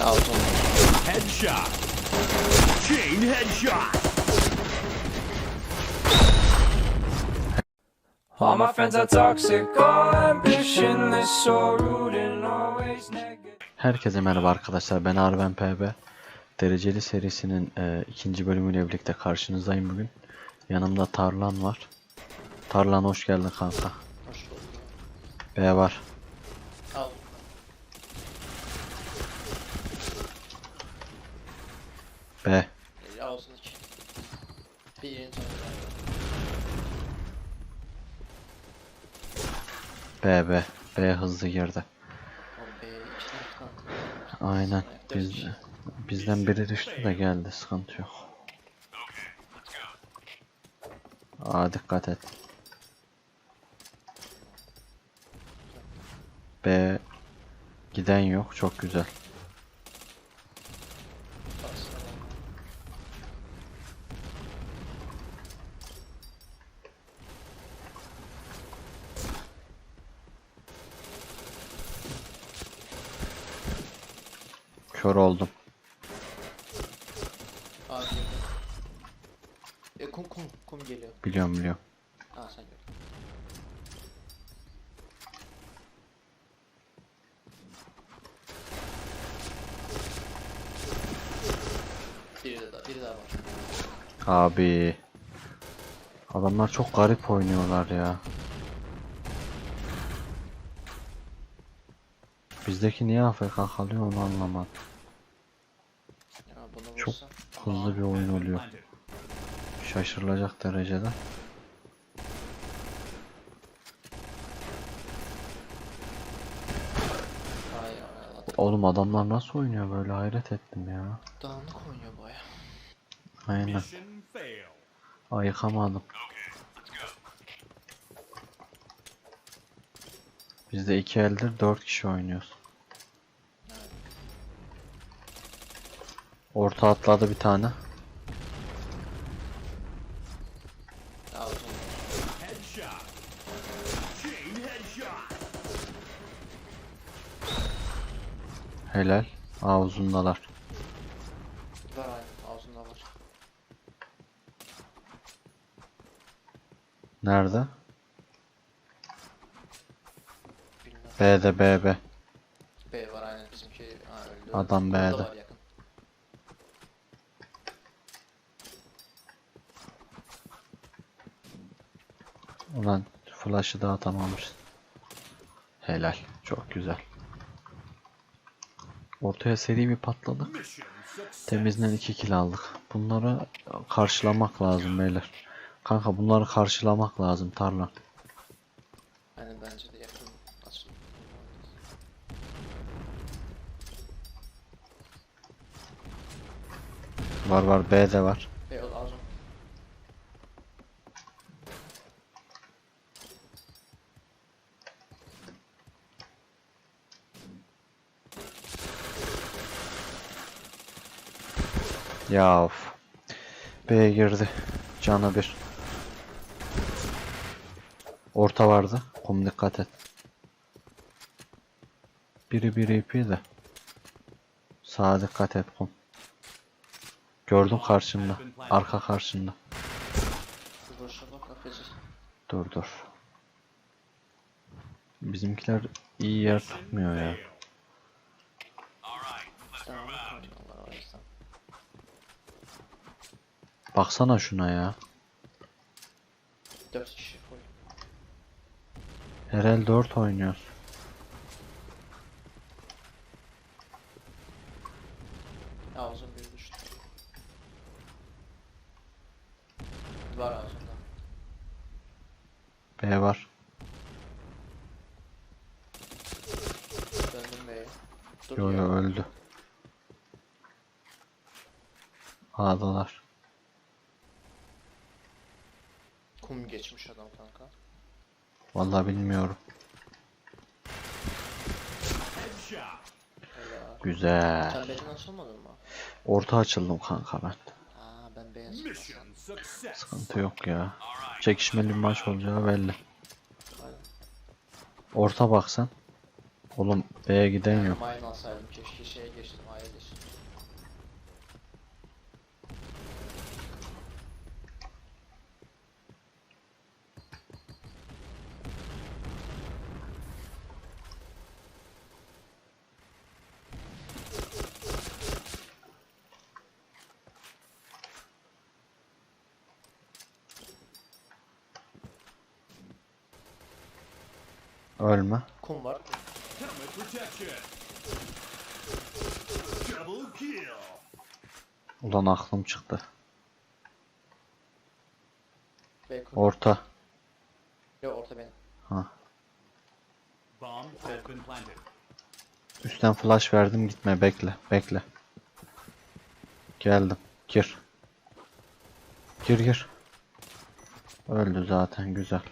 On. Headshot. Chain headshot. All my friends are toxic, all ambitionless, so rude and always negative. Herkese merhaba arkadaşlar ben Arben PB Dereceli serisinin e, ikinci bölümüyle birlikte karşınızdayım bugün Yanımda Tarlan var Tarlan hoş geldin kanka Hoş bulduk. B var Al. B. B B B hızlı girdi. Aynen. Biz, bizden biri düştü de geldi. Sıkıntı yok. Aa dikkat et. B Giden yok. Çok güzel Baksana. Kör oldum. E kum kum kum geliyor. biliyorum biliyorum Aa sen gör. Biri daha, biri daha var. Abi. Adamlar çok garip oynuyorlar ya. Bizdeki niye AFK kalıyor onu anlamadım. Ya bunu Çok vursa. Hızlı bir oyun oluyor. Şaşırılacak derecede. Oğlum adamlar nasıl oynuyor böyle hayret ettim ya. Dağınık oynuyor baya. Aynen. Ayıkamadım. Biz de iki eldir dört kişi oynuyoruz. Orta atladı bir tane. Helal. Aa uzundalar. Var aynen ağzında var. Nerede? Bilmem. B'de B B. B var aynen bizimki. Ha öldü. Adam B'de. var yakın. Ulan flash'ı daha atamamışsın. Helal. Çok güzel. Ortaya seri bir patladı. Mission success. Temizden 2 kill aldık. Bunları karşılamak lazım beyler. Kanka bunları karşılamak lazım tarla. Aynen bence de yakın. Var var B de var. B ol ağzım. Ya of. B girdi. Canı bir. Orta vardı. Kum dikkat et. Biri biri ipi de. Sağa dikkat et kum. Gördüm karşında. Arka afeci. Dur dur. Bizimkiler iyi yer tutmuyor ya. Dağınık oynuyorlar o yüzden. Baksana şuna ya. 4 kişi full. Herhal 4 oynuyoruz. Ağzım bir düştü. Var ağzımda. B var. Döndüm B'ye. Dur Yo ya. yo öldü. A'dalar. Kum geçmiş adam kanka. Vallahi bilmiyorum. Helal. Güzel. Sen açılmadın mı? Orta açıldım kanka ben. Aa ben success. Sıkıntı yok ya. Çekişmeli bir maç olacağı belli. Orta baksan. Oğlum B'ye giden yok. Mine alsaydım keşke şeye geçtim A'ya geçtim. Ölme. Kum var. Ulan aklım çıktı. Orta. Yok orta benim. Ha. Üstten flash verdim gitme bekle bekle. Geldim. Gir. Gir gir. Öldü zaten güzel.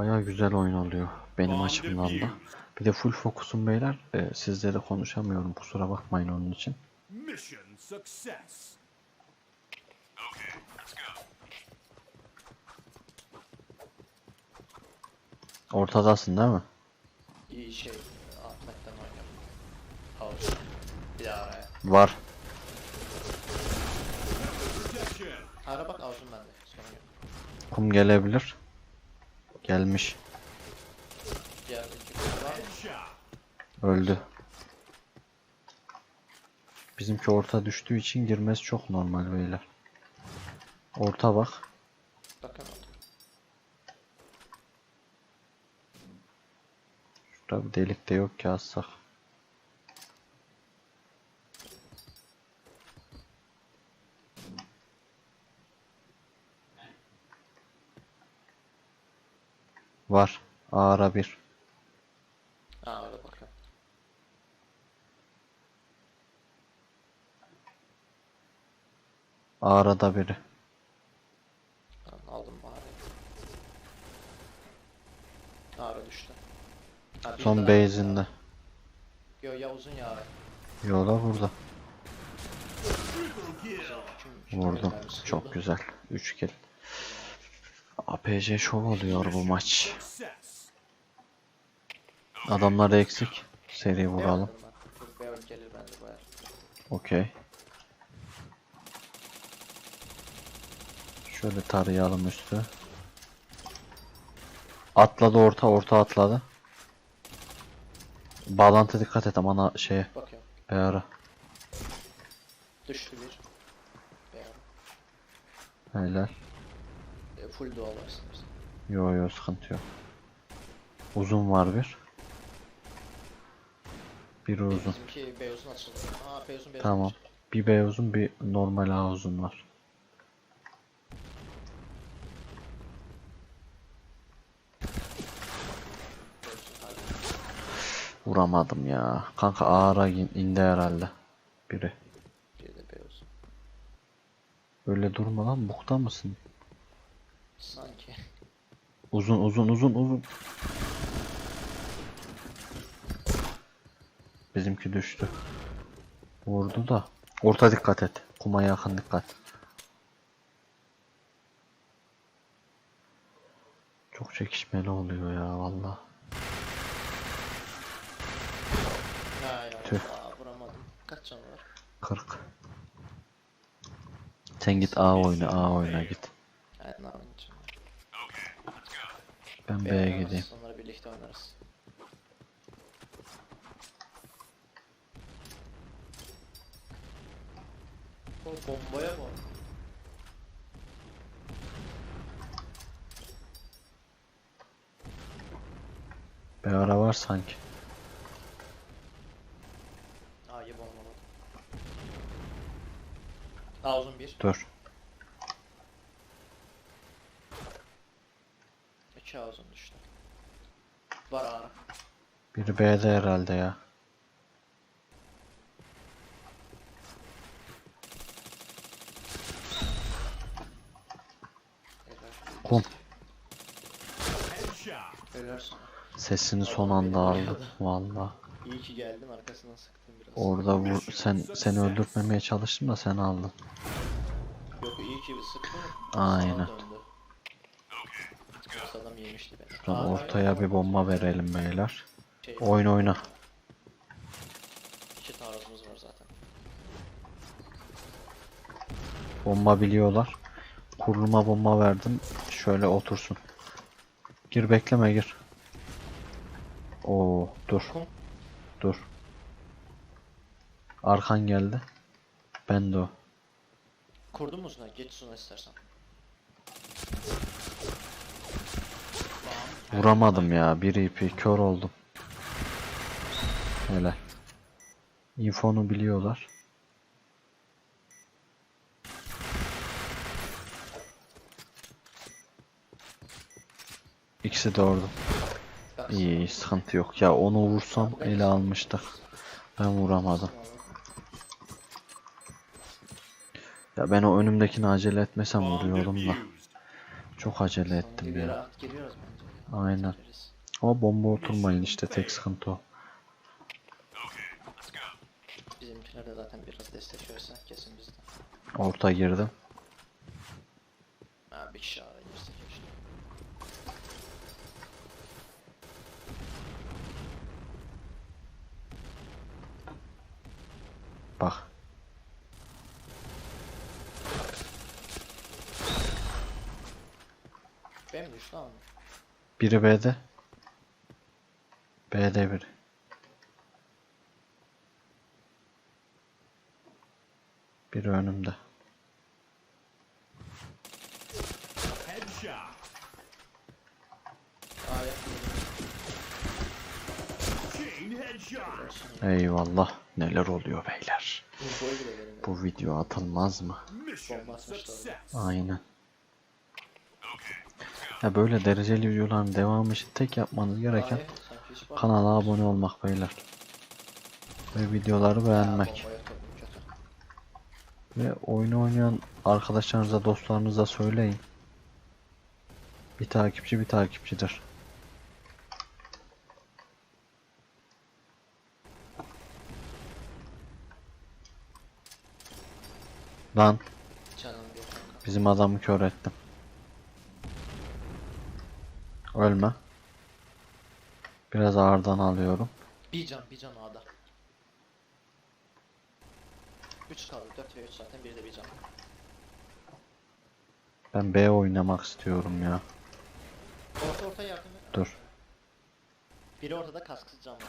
Baya güzel oyun oluyor benim açımdan da. Bir de full fokusum beyler. Ee, sizle de konuşamıyorum kusura bakmayın onun için. Ortadasın değil mi? İyi şey. Atmaktan oynuyorum. Havuz. Bir daha araya. Var. Ara bak avuzun bende. Kum gelebilir. Gelmiş. Öldü. Bizimki orta düştüğü için girmesi çok normal beyler. Orta bak. Orada. Şurada bir delik de yok ki assak. Var. Ağra bir. Orada bakıyorum. Ağrada biri. Tamam, aldım bari. Ağrı düştü. Ha, Son base'inde. Yo ya uzun ya ağrı. Yola burada. Vurdum. Çok güzel. 3 kill. APC şov oluyor bu maç. Adamlar eksik. Seri vuralım. Okey. Şöyle tarayalım üstü. Atladı orta, orta atladı. Bağlantı dikkat et ama ana şeye, Bakıyorum. ayara. Düştü bir. B ağrı. Helal. E, full doğal varsınız. Yo yo sıkıntı yok. Uzun var bir. Biri uzun. Bizimki B uzun açıldı. Aa B uzun B uzun. Tamam. Bir B uzun bir normal A uzun var. B uzun, hadi. Vuramadım ya. Kanka A'ra in- indi herhalde. Biri. Bir de B uzun. Öyle durma lan bukta mısın? Sanki. Uzun uzun uzun uzun. Bizimki düştü. Vurdu da. Orta dikkat et. Kuma yakın dikkat. Çok çekişmeli oluyor ya valla. Tüh. Vuramadım. Kaç canı var? 40. Sen git A oyna A oyna git. Ne oynayacağım? Ben B'ye oynarız, gideyim. Sonra birlikte oynarız. O bombaya mı? B ara var sanki. A'yı bombaladı. A uzun bir. Dur. İki A uzun düştü. Var A. Biri B'de herhalde ya. Kum. Helal sana. Sesini son anda aldım valla. İyi ki geldin arkasından sıktım biraz. Orada vur sen seni öldürtmemeye çalıştım da sen aldın. Yok iyi ki sıktım. Aynen. sağa döndü. Adam yemişti beni. Şuradan Aa, ortaya bir bomba verelim beyler. Şey, Oyun oyna. iki taarruzumuz var zaten. Bomba biliyorlar. Kuruluma bomba verdim. Şöyle otursun. Gir bekleme gir. Oo dur. Dur. Arkan geldi. Ben de o. Kurdun mu uzuna? Geç uzuna istersen. Vuramadım ya. Bir ipi kör oldum. Hele. Infonu biliyorlar. İkisi de orada. İyi, sıkıntı yok. Ya onu vursam ele almıştık. Ben vuramadım. Ya ben o önümdekini acele etmesem vuruyordum da. Çok acele ettim ya. Aynen. Ama bomba oturmayın işte tek sıkıntı o. Bizimkiler de zaten biraz destek kesin bizden. Orta girdim. Ha bir kişi araya girsek işte. Bak. Ben mi ama? Biri B'de. B'de biri. Biri önümde. Headshot. A'ya Chain headshot. Eyvallah. Neler oluyor beyler. Bu video atılmaz mı? Aynen. Ya böyle dereceli videoların devamı için tek yapmanız gereken kanala abone olmak beyler. Ve videoları beğenmek. Ve oyunu oynayan arkadaşlarınıza, dostlarınıza söyleyin. Bir takipçi bir takipçidir. Lan bizim adamı kör ettim. Ölme. Biraz ağırdan alıyorum. Bir can bir can A'da. 3 kaldı 4 ve 3 zaten bir de bir can. Ben B oynamak istiyorum ya. Orta orta yardım et. Dur. Biri ortada kasksız can var.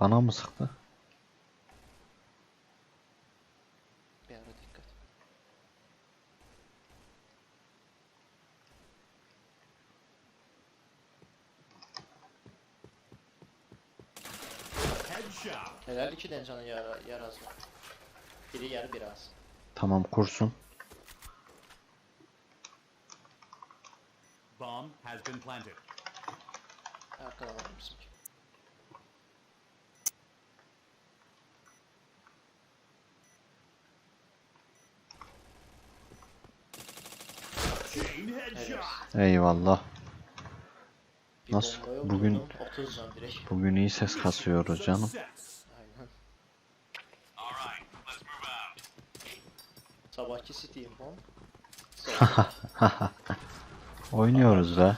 Bana mı sıktı? Bir ara dikkat. Headshot. Helal iki den canı yara, yaraz var. Biri yer biri az. Tamam kursun. Bomb has been planted. Arkadan var bizimki. Chain headshot. Eyvallah. Bir Nasıl? bombaya Bugün- vurdum, 30 can direkt. Bugün iyi ses kasıyoruz canım. Aynen. Sabahki City infom. Oynuyoruz be.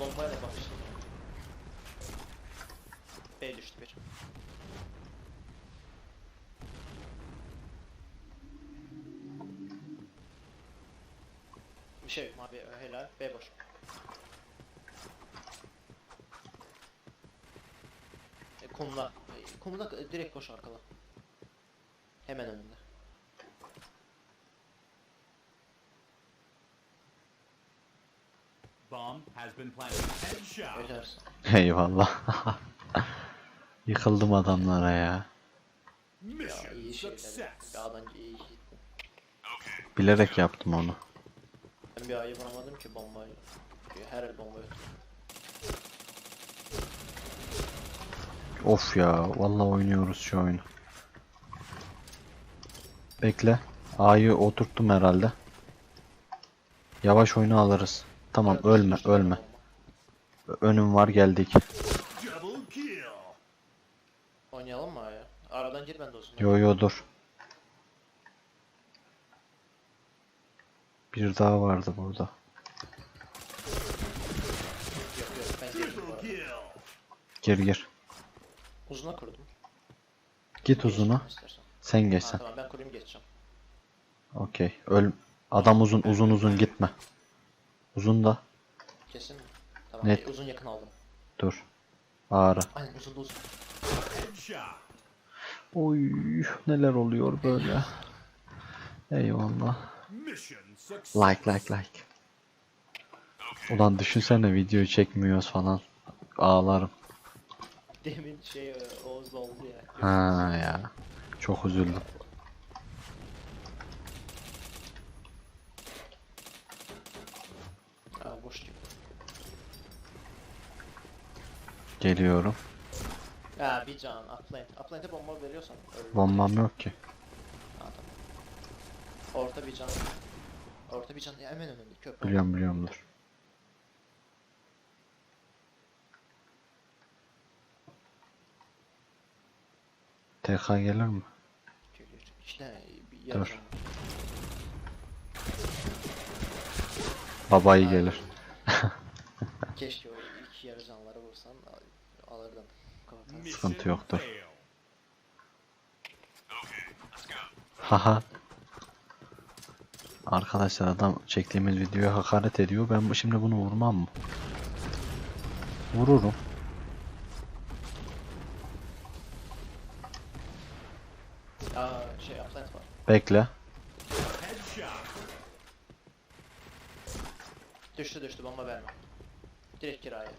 Bombayla bakıştım. B düştü bir. Bir şey yok mavi helal B boş. E, kumla. Kumla direkt koş arkala. Hemen önünde. Bomb has been planted. Headshot. Ölersin. Eyvallah. Yıkıldım adamlara ya. Ya Mission iyi şeyler. success. İyi gittin. Bilerek yaptım onu. Ben bir ayı vuramadım ki bombayla. Çünkü her el bomba yok. Of ya. Vallahi oynuyoruz şu oyunu. Bekle. A'yı oturttum herhalde. Yavaş oyunu alırız. Tamam ölme ölme. Önüm var geldik. Oynayalım mı ya? Aradan gir ben de olsun. Yo yo dur. Bir daha vardı burada. Gir gir. Uzuna kurdum. Git uzuna. İstersen. Sen geç sen. tamam ben kurayım geçeceğim. Okey. Öl. Adam uzun uzun uzun gitme. Uzun da. Kesin mi? Tamam Net. uzun yakın aldım. Dur. Ağrı. Aynen uzun da uzun. Oy neler oluyor böyle. Eyvallah. Like like like. Ulan düşünsene videoyu çekmiyoruz falan. Ağlarım. Demin şey e, Oğuz'da oldu ya. Ha ya. Çok üzüldüm. Aa boş gibi. Geliyorum. Ya bir can upland. Upland'e bomba veriyorsan ölür. Bombam yok ki. Ha, tamam. Orta bir can. Orta bir can ya hemen önünde köprü. Biliyorum biliyorum dur. TK gelir mi? Geliyor. İşte bir yarı Dur. Babayı gelir. Keşke o iki yarı canları vursan al- alırdın. Korkarsın. Mission Sıkıntı yoktur. Haha. Arkadaşlar adam çektiğimiz videoya hakaret ediyor. Ben bu- şimdi bunu vurmam mı? Vururum. Aa şey upland var. Bekle. Düştü düştü bomba verme. Direkt kiraya.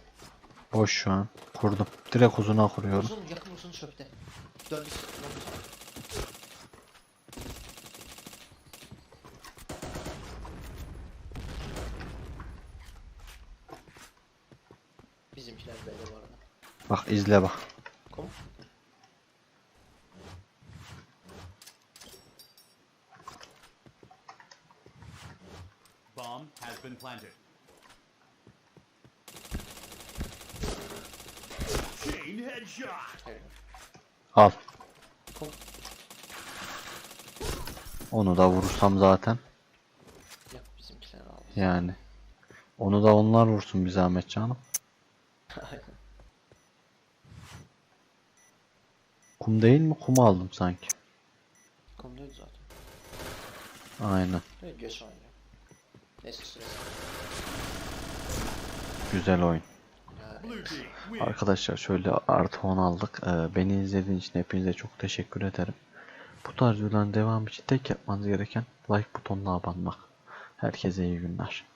Boş şu an. Kurdum. Direkt uzuna kuruyorum. Uzun yakın uzun çöpte. Döndük. Bizimkiler böyle bu arada. Bak izle bak. Kom. Bomb has been planted. Chain headshot. Hayır. Al. Kom. Onu da vurursam zaten. Yok bizimkiler aldı. Yani. Onu da onlar vursun bir zahmet canım. Kum değil mi? Kum aldım sanki. Komduydu zaten. Aynen. Evet geç oynuyor. Neyse süresi. Güzel oyun. Arkadaşlar şöyle artı 10 aldık. Ee, beni izlediğiniz için hepinize çok teşekkür ederim. Bu tarz videoların devamı için tek yapmanız gereken like butonuna abanmak. Herkese iyi günler.